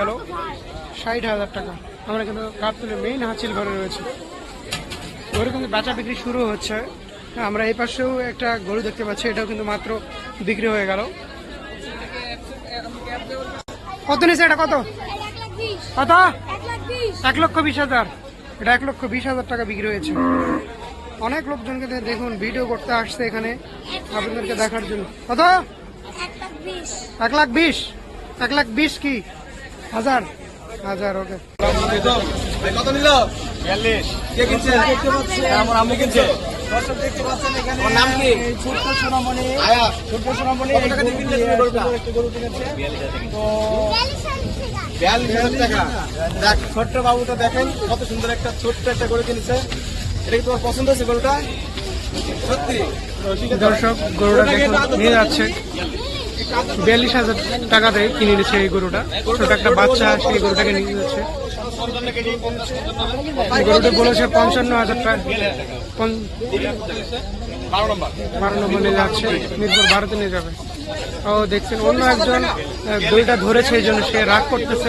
গেল। ষাট হাজার টাকা। আমরা কিন্তু গাবতলে মেইন হাঁচিল ঘরে রয়েছে। গরু কিন্তু বেচা বিক্রি শুরু হচ্ছে। আমরা এই পাশেও একটা গরু দেখতে পাচ্ছি এটাও কিন্তু মাত্র বিক্রি হয়ে গেল। কত নিছে এটা কত? কত? এক লক্ষ বিশ হাজার। এটা এক লক্ষ বিশ হাজার টাকা বিক্রি হয়েছে। অনেক লোকজনকে দেখুন ভিডিও করতে আসছে এখানে আপনাদেরকে দেখার জন্য। কত? এক লাখ বিশ? এক লাখ বিশ কি? হাজার। হাজার ওকে। কত নিল? বিয়াল্লিশ। কে কিনছে? আমার আম্মু কিনছে। দর্শক দেখতে পাচ্ছেন এখানে নাম কি? ছোট্ট সোনামণি। সোনামণি তো বিয়াল্লিশ হাজার টাকা দেখ ছোট্ট বাবুটা দেখেন কত সুন্দর একটা ছোট্ট একটা গরু কিনেছে। এটা কি তোমার পছন্দ হয়েছে গরুটা? সত্যি। দর্শক গরুটা নিয়ে যাচ্ছে। বিয়াল্লিশ হাজার টাকা দেয় কিনে নিচ্ছে এই গরুটা। ছোট একটা বাচ্চা, সেই গরুটাকে নিয়ে যাচ্ছে। গরুটা বলেছে পঞ্চান্ন হাজার টাকা। বারো নম্বর নিয়ে যাচ্ছে। মিরপুর ভারতে নিয়ে যাবে। ও দেখছেন, অন্য একজন গরুটা ধরেছে, এই জন্য সে রাগ করতেছে।